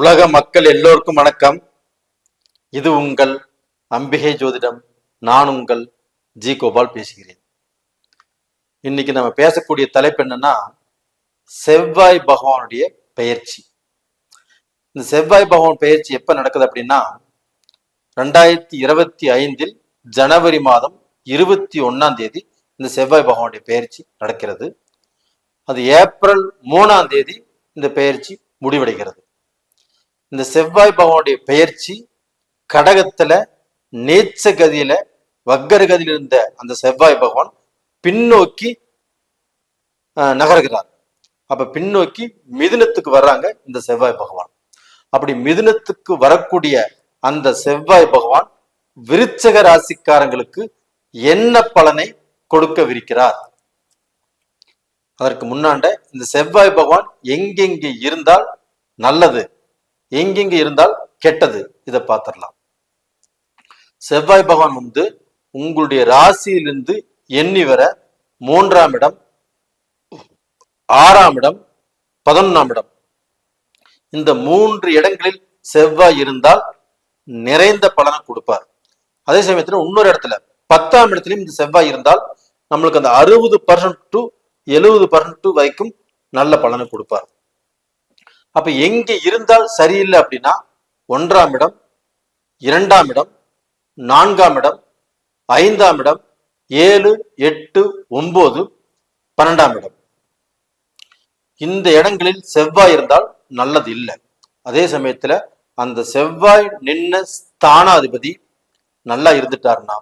உலக மக்கள் எல்லோருக்கும் வணக்கம். இது உங்கள் அம்பிகை ஜோதிடம். நான் உங்கள் ஜி. கோபால் பேசுகிறேன். இன்னைக்கு நம்ம பேசக்கூடிய தலைப்பு என்னன்னா செவ்வாய் பகவானுடைய பெயர்ச்சி. இந்த செவ்வாய் பகவான் பெயர்ச்சி எப்ப நடக்குது அப்படின்னா ரெண்டாயிரத்தி இருபத்தி ஐந்தில் ஜனவரி மாதம் இருபத்தி ஒன்னாம் தேதி இந்த செவ்வாய் பகவானுடைய பெயர்ச்சி நடக்கிறது. அது ஏப்ரல் மூணாம் தேதி இந்த பெயர்ச்சி முடிவடைகிறது. இந்த செவ்வாய் பகவானுடைய பெயர்ச்சி கடகத்துல நேச்ச கதியில வக்கர கதியில் இருந்த அந்த செவ்வாய் பகவான் பின்னோக்கி அஹ், நகர்கிறார். அப்ப பின்னோக்கி மிதுனத்துக்கு வர்றாங்க இந்த செவ்வாய் பகவான். அப்படி மிதுனத்துக்கு வரக்கூடிய அந்த செவ்வாய் பகவான் விருச்சக ராசிக்காரங்களுக்கு என்ன பலனை கொடுக்கவிருக்கிறார்? அதற்கு முன்னாண்ட இந்த செவ்வாய் பகவான் எங்கெங்கே இருந்தால் நல்லது. எங்கெங்க இருந்தால் கெட்டது. இதை பார்த்துடலாம். செவ்வாய் பகவான் வந்து உங்களுடைய ராசியிலிருந்து எண்ணி வர மூன்றாம் இடம் ஆறாம் இடம் பதினொன்றாம் இடம். இந்த மூன்று இடங்களில் செவ்வாய் இருந்தால் நிறைந்த பலனை கொடுப்பார். அதே சமயத்துல இன்னொரு இடத்துல பத்தாம் இடத்துலயும் இந்த செவ்வாய் இருந்தால் நம்மளுக்கு அந்த அறுபது பர்சன்ட் டு எழுபது பர்சன்ட் வரைக்கும் நல்ல பலனை கொடுப்பார். அப்ப எங்க இருந்தால் சரியில்லை அப்படின்னா ஒன்றாம் இடம் இரண்டாம் இடம் நான்காம் இடம் ஐந்தாம் இடம் ஏழு எட்டு ஒன்பது பன்னெண்டாம் இடம். இந்த இடங்களில் செவ்வாய் இருந்தால் நல்லது இல்லை. அதே சமயத்துல அந்த செவ்வாய் நின்ன ஸ்தானாதிபதி நல்லா இருந்துட்டாருன்னா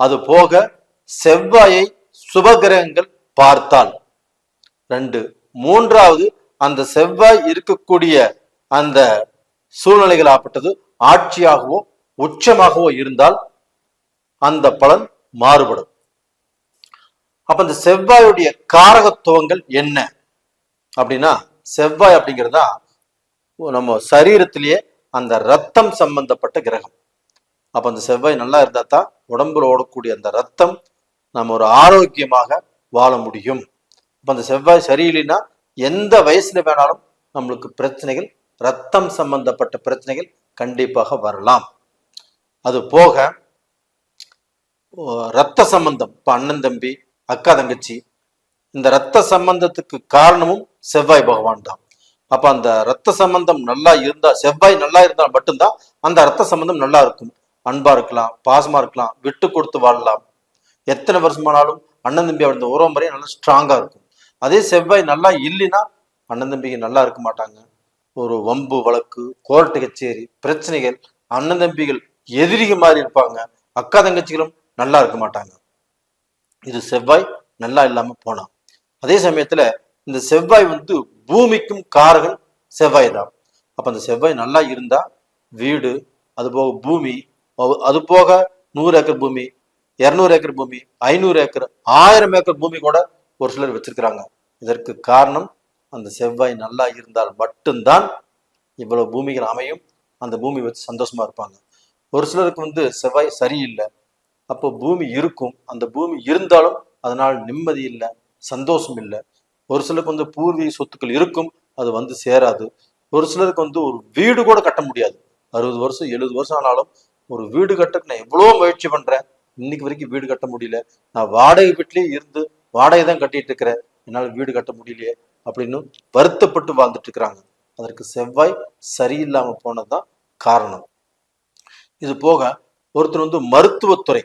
அது போக செவ்வாயை சுபகிரகங்கள் பார்த்தால் ரெண்டு மூன்றாவது அந்த செவ்வாய் இருக்கக்கூடிய அந்த சூழ்நிலைகள் ஆப்பட்டது ஆட்சியாகவோ உச்சமாகவோ இருந்தால் அந்த பலன் மாறுபடும். அப்ப இந்த செவ்வாயுடைய காரகத்துவங்கள் என்ன? அப்படின்னா செவ்வாய் அப்படிங்கிறதா நம்ம சரீரத்திலேயே அந்த ரத்தம் சம்பந்தப்பட்ட கிரகம். அப்ப அந்த செவ்வாய் நல்லா இருந்தா தான் உடம்புல ஓடக்கூடிய அந்த ரத்தம் நம்ம ஒரு ஆரோக்கியமாக வாழ முடியும். அப்ப அந்த செவ்வாய் சரியில்லைன்னா எந்த வயசுல வேணாலும் நம்மளுக்கு பிரச்சனைகள் ரத்தம் சம்பந்தப்பட்ட பிரச்சனைகள் கண்டிப்பாக வரலாம். அது போக ரத்த சம்பந்தம் இப்ப அண்ணன் தம்பி அக்கா தங்கச்சி இந்த ரத்த சம்பந்தத்துக்கு காரணமும் செவ்வாய் பகவான் தான். அப்ப அந்த ரத்த சம்பந்தம் நல்லா இருந்தா செவ்வாய் நல்லா இருந்தால் மட்டும்தான் அந்த ரத்த சம்பந்தம் நல்லா இருக்கும். அன்பா இருக்கலாம் பாசமா இருக்கலாம் விட்டு கொடுத்து வாழலாம். எத்தனை வருஷமானாலும் அண்ணன் தம்பி அந்த உறவு முறையே நல்லா ஸ்ட்ராங்கா இருக்கும். அதே செவ்வாய் நல்லா இல்லைன்னா அண்ணன் தம்பிக்கு நல்லா இருக்க மாட்டாங்க. ஒரு வம்பு வழக்கு கோர்ட்டு கச்சேரி பிரச்சனைகள் அண்ணன் தம்பிகள் எதிரிக மாதிரி இருப்பாங்க. அக்கா தங்கச்சிகளும் நல்லா இருக்க மாட்டாங்க. இது செவ்வாய் நல்லா இல்லாம போனான் அதே சமயத்துல இந்த செவ்வாய் வந்து பூமிக்கும் காரகன் செவ்வாய் தான். அப்ப அந்த செவ்வாய் நல்லா இருந்தா வீடு அது போக பூமி அது- போக நூறு ஏக்கர் பூமி இரநூறு ஏக்கர் பூமி ஐநூறு ஏக்கர் ஆயிரம் ஏக்கர் பூமி கூட ஒரு சிலர் வச்சிருக்கிறாங்க. இதற்கு காரணம் அந்த செவ்வாய் நல்லா இருந்தால் மட்டும்தான் இவ்வளவு பூமிகள் அமையும். அந்த பூமி வச்சு சந்தோஷமா இருப்பாங்க. ஒரு சிலருக்கு வந்து செவ்வாய் சரியில்லை. அப்போ பூமி இருக்கும். அந்த பூமி இருந்தாலும் அதனால் நிம்மதி இல்லை சந்தோஷம் இல்லை. ஒரு சிலருக்கு வந்து பூர்வீக சொத்துக்கள் இருக்கும் அது வந்து சேராது. ஒரு சிலருக்கு வந்து ஒரு வீடு கூட கட்ட முடியாது. அறுபது வருஷம் எழுபது வருஷம் ஆனாலும் ஒரு வீடு கட்டக்கு நான் எவ்வளோ முயற்சி பண்றேன். இன்னைக்கு வரைக்கும் வீடு கட்ட முடியல. நான் வாடகை வீட்லயே இருந்து வாடகை தான் கட்டிட்டு இருக்கிறேன் என்னால் வீடு கட்ட முடியலையே அப்படின்னு வருத்தப்பட்டு வாழ்ந்துட்டு இருக்கிறாங்க. அதற்கு செவ்வாய் சரியில்லாமல் போனதுதான் காரணம். இது போக ஒருத்தர் வந்து மருத்துவத்துறை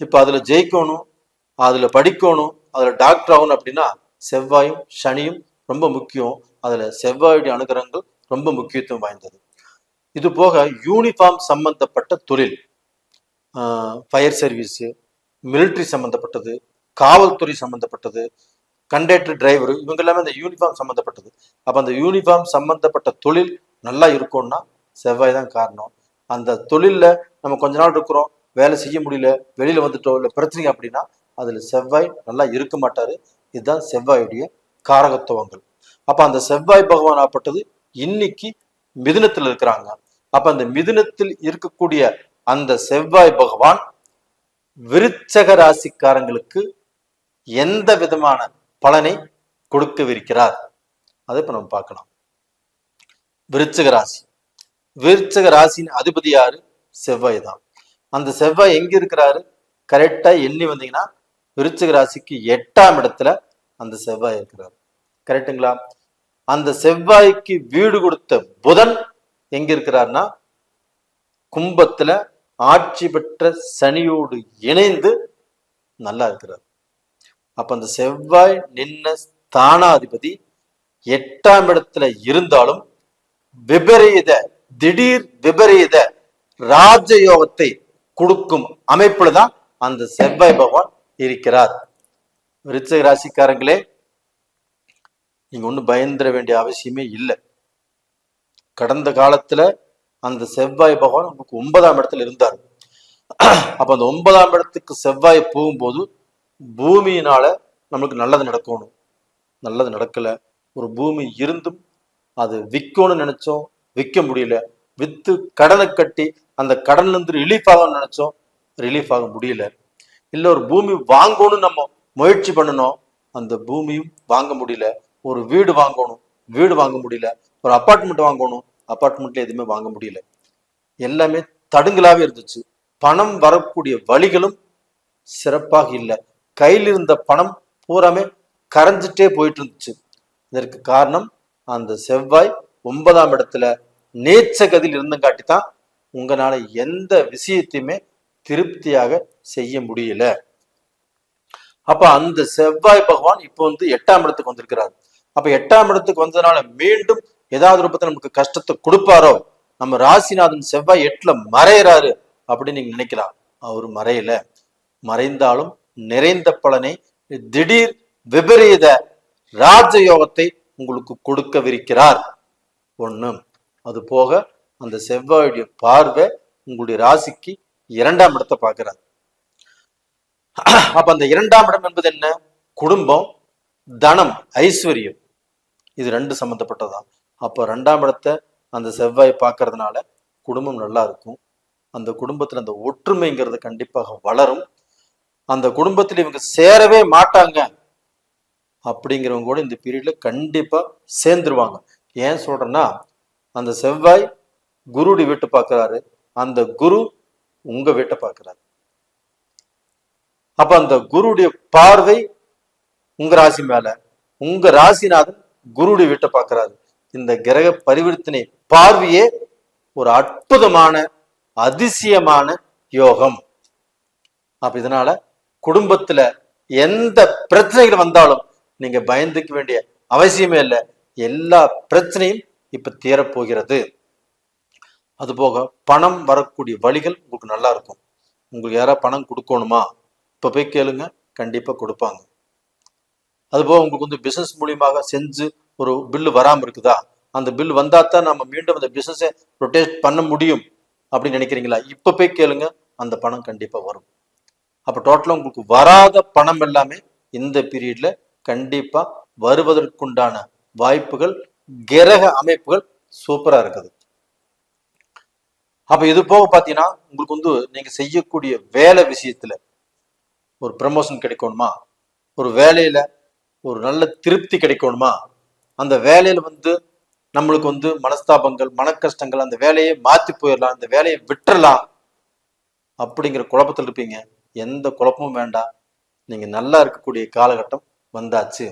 இப்போ அதில் ஜெயிக்கணும் அதில் படிக்கணும் அதில் டாக்டர் ஆகணும் அப்படின்னா செவ்வாயும் சனியும் ரொம்ப முக்கியம். அதில் செவ்வாயுடைய அனுகிரகங்கள் ரொம்ப முக்கியத்துவம் வாய்ந்தது. இது போக யூனிஃபார்ம் சம்பந்தப்பட்ட தொழில் ஃபயர் சர்வீஸு மிலிட்ரி சம்பந்தப்பட்டது காவல்துறை சம்பந்தப்பட்டது கண்டக்டர் டிரைவர் இவங்க எல்லாமே அந்த யூனிஃபார்ம் சம்பந்தப்பட்டது. அப்ப அந்த யூனிஃபார்ம் சம்பந்தப்பட்ட தொழில் நல்லா இருக்கும்னா செவ்வாய் தான் காரணம். அந்த தொழில்ல நம்ம கொஞ்ச நாள் இருக்கிறோம் வேலை செய்ய முடியல வெளியில வந்துட்டோம் இல்லை பிரச்சனை அப்படின்னா அதுல செவ்வாய் நல்லா இருக்க மாட்டாரு. இதுதான் செவ்வாயுடைய காரகத்துவங்கள். அப்ப அந்த செவ்வாய் பகவான் ஆப்பட்டது இன்னைக்கு மிதுனத்தில் இருக்கிறாங்க. அப்ப அந்த மிதுனத்தில் இருக்கக்கூடிய அந்த செவ்வாய் பகவான் விருச்சக ராசிக்காரங்களுக்கு எந்த விதமான பலனை கொடுக்கவிருக்கிறார்? அதை இப்ப நம்ம பார்க்கலாம். விருச்சக ராசி. விருச்சக ராசியின் அதிபதி யாரு? செவ்வாய் தான். அந்த செவ்வாய் எங்க இருக்கிறாரு? கரெக்டா எண்ணி வந்தீங்கன்னா விருச்சக ராசிக்கு எட்டாம் இடத்துல அந்த செவ்வாய் இருக்கிறார். கரெக்டுங்களா அந்த செவ்வாய்க்கு வீடு கொடுத்த புதன் எங்க இருக்கிறார்னா கும்பத்துல ஆட்சி பெற்ற சனியோடு இணைந்து நல்லா இருக்கிறார். அப்ப அந்த செவ்வாய் நின்ன ஸ்தானாதிபதி எட்டாம் இடத்துல இருந்தாலும் விபரீத திடீர் விபரீத ராஜயோகத்தை கொடுக்கும் அமைப்புல தான் அந்த செவ்வாய் பகவான் இருக்கிறார். விருச்சிக ராசிக்காரங்களே நீங்க ஒன்றும் பயந்துட வேண்டிய அவசியமே இல்லை. கடந்த காலத்துல அந்த செவ்வாய் பகவான் உங்களுக்கு ஒன்பதாம் இடத்துல இருந்தார். அப்ப அந்த ஒன்பதாம் இடத்துக்கு செவ்வாய் போகும்போது பூமியினால நம்மளுக்கு நல்லது நடக்கணும். நல்லது நடக்கல. ஒரு பூமி இருந்தும் அது விற்கணும்னு நினைச்சோம் விற்க முடியல. வித்து கடனை கட்டி அந்த கடன்லேருந்து ரிலீஃப் ஆகணும்னு நினைச்சோம் ரிலீஃப் ஆக முடியல. இல்ல ஒரு பூமி வாங்கணும்னு நம்ம முயற்சி பண்ணணும் அந்த பூமியும் வாங்க முடியல. ஒரு வீடு வாங்கணும் வீடு வாங்க முடியல. ஒரு அப்பார்ட்மெண்ட் வாங்கணும் அப்பார்ட்மெண்ட்ல எதுவுமே வாங்க முடியல. எல்லாமே தடுங்கலாவே இருந்துச்சு. பணம் வரக்கூடிய வழிகளும் சிறப்பாக இல்லை. கையில் இருந்த பணம் பூராமே கரைஞ்சிட்டே போயிட்டு இருந்துச்சு இதற்கு காரணம் அந்த செவ்வாய் ஒன்பதாம் இடத்துல நேச்ச கதியில் இருந்தும் காட்டித்தான் உங்களால எந்த விஷயத்தையுமே திருப்தியாக செய்ய முடியல. அப்ப அந்த செவ்வாய் பகவான் இப்போ வந்து எட்டாம் இடத்துக்கு வந்திருக்கிறார். அப்ப எட்டாம் இடத்துக்கு வந்ததுனால மீண்டும் ஏதாவது ரூபத்துல நமக்கு கஷ்டத்தை கொடுப்பாரோ? நம்ம ராசிநாதன் செவ்வாய் எட்டுல மறையறாரு அப்படின்னு நீங்க நினைக்கலாம். அவர் மறையல. மறைந்தாலும் நிறைந்த பலனை திடீர் விபரீத ராஜயோகத்தை உங்களுக்கு கொடுக்கவிருக்கிறார். ஒண்ணு அது போக அந்த செவ்வாயுடைய பார்வை உங்களுடைய ராசிக்கு இரண்டாம் இடத்தை பார்க்கிறார். அப்ப அந்த இரண்டாம் இடம் என்பது என்ன? குடும்பம் தனம் ஐஸ்வர்யம். இது ரெண்டு சம்பந்தப்பட்டதான் அப்போ ரெண்டாம் இடத்தை அந்த செவ்வாய் பார்க்கறதுனால குடும்பம் நல்லா இருக்கும். அந்த குடும்பத்துல அந்த ஒற்றுமைங்கிறது கண்டிப்பாக வளரும். அந்த குடும்பத்தில் இவங்க சேரவே மாட்டாங்க. அப்படிங்கிறவங்க கூட இந்த பீரியட்ல கண்டிப்பா சேர்ந்துருவாங்க. ஏன் சொல்றேன்னா அந்த செவ்வாய் குருடி வீட்டு பார்க்கிறாரு. அந்த குரு உங்க வீட்டை பார்க்கிறாரு. அப்ப அந்த குருடைய பார்வை உங்க ராசி மேல உங்க ராசிநாதன் குருடைய வீட்டை பார்க்கிறாரு. இந்த கிரக பரிவர்த்தனை பார்வையே ஒரு அற்புதமான அதிசயமான யோகம். அப்ப இதனால குடும்பத்துல எந்த பிரச்சனைகள் வந்தாலும் நீங்க பயந்துக்க வேண்டிய அவசியமே இல்லை. எல்லா பிரச்சனையும் இப்ப தீரப்போகிறது. அதுபோக பணம் வரக்கூடிய வழிகள் உங்களுக்கு நல்லா இருக்கும். உங்களுக்கு யாராவது பணம் கொடுக்கணுமா? இப்ப போய் கேளுங்க. கண்டிப்பா கொடுப்பாங்க. அதுபோக உங்களுக்கு வந்து பிசினஸ் மூலியமாக செஞ்சு ஒரு பில்லு வராமல் இருக்குதா? அந்த பில் வந்தா தான் நம்ம மீண்டும் அந்த பிசினஸை ரொட்டேட் பண்ண முடியும். அப்படின்னு நினைக்கிறீங்களா? இப்ப போய் கேளுங்க. அந்த பணம் கண்டிப்பா வரும். அப்போ டோட்டலா உங்களுக்கு வராத பணம் எல்லாமே இந்த பீரியட்ல கண்டிப்பா வருவதற்குண்டான வாய்ப்புகள் கிரக அமைப்புகள் சூப்பரா இருக்குது. அப்போ இது போக பாத்தீங்கன்னா உங்களுக்கு வந்து நீங்க செய்யக்கூடிய வேலை விஷயத்துல ஒரு ப்ரமோஷன் கிடைக்கணுமா? ஒரு வேலையில ஒரு நல்ல திருப்தி கிடைக்கணுமா? அந்த வேலையில வந்து நம்மளுக்கு வந்து மனஸ்தாபங்கள் மன கஷ்டங்கள் அந்த வேலையை மாற்றி போயிடலாம் அந்த வேலையை விட்டுறலாம் அப்படிங்கிற குழப்பத்தில் இருப்பீங்க. எந்த குழப்பமும் வேண்டாம் நீங்கள் நல்லா இருக்கக்கூடிய காலகட்டம் வந்தாச்சு.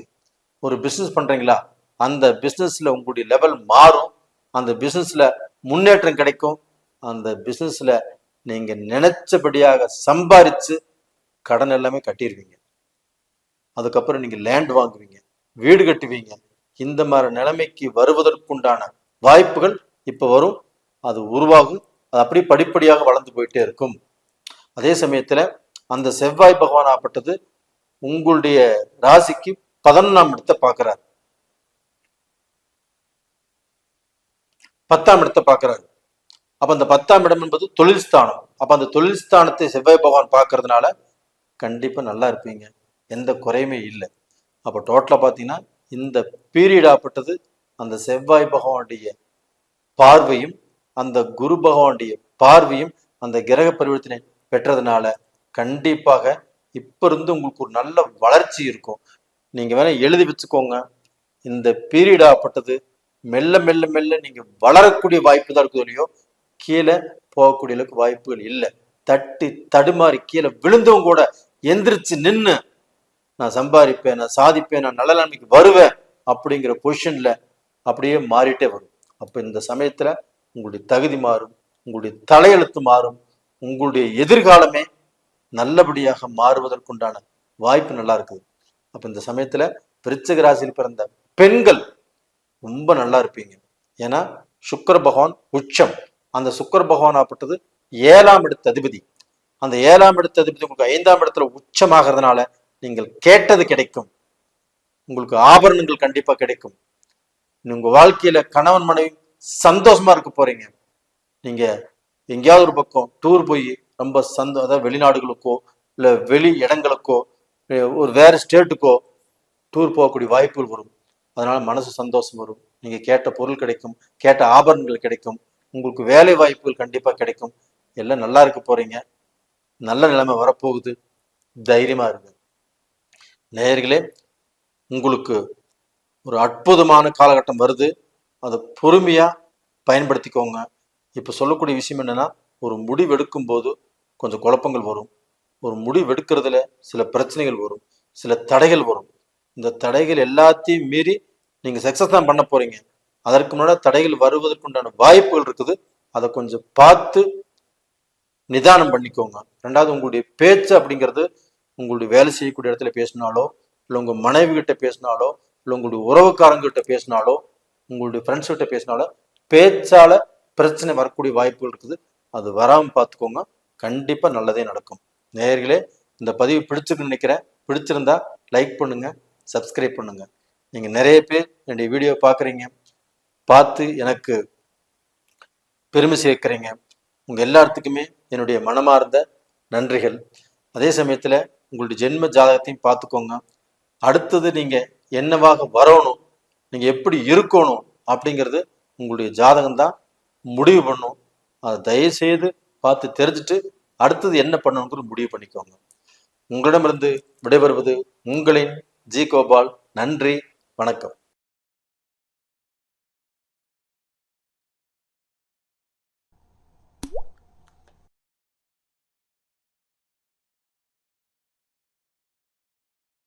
ஒரு பிஸ்னஸ் பண்ணுறீங்களா அந்த பிஸ்னஸில் உங்களுடைய லெவல் மாறும். அந்த பிஸ்னஸில் முன்னேற்றம் கிடைக்கும். அந்த பிஸ்னஸில் நீங்கள் நினைச்சபடியாக சம்பாரித்து கடன் எல்லாமே கட்டிடுவீங்க அதுக்கப்புறம் நீங்கள் லேண்ட் வாங்குவீங்க. வீடு கட்டுவீங்க. இந்த மாதிரி நிலைமைக்கு வருவதற்குண்டான வாய்ப்புகள் இப்போ வரும். அது உருவாகும். அது அப்படியே படிப்படியாக வளர்ந்து போயிட்டே இருக்கும். அதே சமயத்தில் அந்த செவ்வாய் பகவான் ஆப்பட்டது உங்களுடைய ராசிக்கு பதினொன்றாம் இடத்தை பார்க்கிறார். பத்தாம் இடத்தை பார்க்கிறாரு. அப்ப அந்த பத்தாம் இடம் என்பது தொழில் ஸ்தானம். அப்ப அந்த தொழில் ஸ்தானத்தை செவ்வாய் பகவான் பார்க்கறதுனால கண்டிப்பா நல்லா இருப்பீங்க. எந்த குறையுமே இல்லை. அப்ப டோட்டலா பாத்தீங்கன்னா இந்த பீரியட் ஆப்பட்டது அந்த செவ்வாய் பகவானுடைய பார்வையும் அந்த குரு பகவானுடைய பார்வையும் அந்த கிரக பரிவர்த்தனை பெற்றதுனால கண்டிப்பாக இப்ப இருந்து உங்களுக்கு ஒரு நல்ல வளர்ச்சி இருக்கும். நீங்க வேணா எழுதி வச்சுக்கோங்க. இந்த பீரியடாப்பட்டது மெல்ல மெல்ல மெல்ல நீங்க வளரக்கூடிய வாய்ப்பு தான் இருக்குது இல்லையோ கீழே போகக்கூடிய அளவுக்கு வாய்ப்புகள் இல்லை. தட்டி தடுமாறி கீழே விழுந்தவங்க கூட எந்திரிச்சு நின்று நான் சம்பாதிப்பேன் நான் சாதிப்பேன் நான் நல்ல நிலைமைக்கு வருவேன் அப்படிங்கிற பொசிஷன்ல அப்படியே மாறிட்டே வரும். அப்ப இந்த சமயத்துல உங்களுடைய தகுதி மாறும் உங்களுடைய தலையெழுத்து மாறும் உங்களுடைய எதிர்காலமே நல்லபடியாக மாறுவதற்குண்டான வாய்ப்பு நல்லா இருக்குது அப்ப இந்த சமயத்துல விருச்சிக ராசியில் பிறந்த பெண்கள் ரொம்ப நல்லா இருப்பீங்க. ஏன்னா சுக்கர பகவான் உச்சம். அந்த சுக்கர பகவான் ஆப்பட்டது ஏழாம் இடத்து அதிபதி. அந்த ஏழாம் இடத்து அதிபதி உங்களுக்கு ஐந்தாம் இடத்துல உச்சமாகிறதுனால நீங்கள் கேட்டது கிடைக்கும். உங்களுக்கு ஆபரணங்கள் கண்டிப்பா கிடைக்கும். உங்க வாழ்க்கையில கணவன் மனைவி சந்தோஷமா இருக்க போறீங்க. நீங்க எங்கேயாவது ஒரு பக்கம் டூர் போய் ரொம்ப சந்தோ அதாவது வெளிநாடுகளுக்கோ இல்லை வெளி இடங்களுக்கோ ஒரு வேறு ஸ்டேட்டுக்கோ டூர் போகக்கூடிய வாய்ப்புகள் வரும். அதனால் மனசு சந்தோஷம் வரும். நீங்கள் கேட்ட பொருள் கிடைக்கும் கேட்ட ஆபரணங்கள் கிடைக்கும் உங்களுக்கு வேலை வாய்ப்புகள் கண்டிப்பாக கிடைக்கும். எல்லாம் நல்லா இருக்க போகிறீங்க நல்ல நிலைமை வரப்போகுது. தைரியமாக இருங்க. நேயர்களே உங்களுக்கு ஒரு அற்புதமான காலகட்டம் வருது. அதை பொறுமையாக பயன்படுத்திக்கோங்க. இப்போ சொல்லக்கூடிய விஷயம் என்னன்னா ஒரு முடிவு எடுக்கும் போது கொஞ்சம் குழப்பங்கள் வரும். ஒரு முடிவெடுக்கிறதுல சில பிரச்சனைகள் வரும். சில தடைகள் வரும். இந்த தடைகள் எல்லாத்தையும் மீறி நீங்க சக்சஸ் தான் பண்ண போறீங்க. அதற்கு முன்னாடி தடைகள் வருவதற்குண்டான வாய்ப்புகள் இருக்குது. அதை கொஞ்சம் பார்த்து நிதானம் பண்ணிக்கோங்க. ரெண்டாவது உங்களுடைய பேச்சு அப்படிங்கிறது உங்களுடைய வேலை செய்யக்கூடிய இடத்துல பேசினாலோ இல்லை உங்க மனைவி கிட்ட பேசினாலோ இல்லை உங்களுடைய உறவுக்காரங்ககிட்ட பேசினாலோ உங்களுடைய ஃப்ரெண்ட்ஸ் கிட்ட பேசினாலோ பேச்சால பிரச்சனை வரக்கூடிய வாய்ப்புகள் இருக்குது. அது வராமல் பார்த்துக்கோங்க. கண்டிப்பாக நல்லதே நடக்கும். நேர்களே இந்த பதிவு பிடிச்சிருக்குன்னு நினைக்கிறேன். பிடிச்சிருந்தா லைக் பண்ணுங்க சப்ஸ்கிரைப் பண்ணுங்க. நீங்க நிறைய பேர் என்னுடைய வீடியோ பார்க்குறீங்க. பார்த்து எனக்கு பெருமை சேர்க்குறீங்க. உங்க எல்லாத்துக்குமே என்னுடைய மனமார்ந்த நன்றிகள். அதே சமயத்தில் உங்களுடைய ஜென்ம ஜாதகத்தையும் பார்த்துக்கோங்க. அடுத்தது நீங்க என்னவாக வரணும் நீங்க எப்படி இருக்கணும் அப்படிங்கிறது உங்களுடைய ஜாதகம் தான் முடிவு பண்ணும். அதை தயவு செய்து பார்த்து தெரிஞ்சுட்டு அடுத்தது என்ன பண்ணணுங்கிறது முடிவு பண்ணிக்கோங்க. உங்களிடமிருந்து விடைபெறுவது உங்களின் ஜி கோபால். நன்றி வணக்கம்.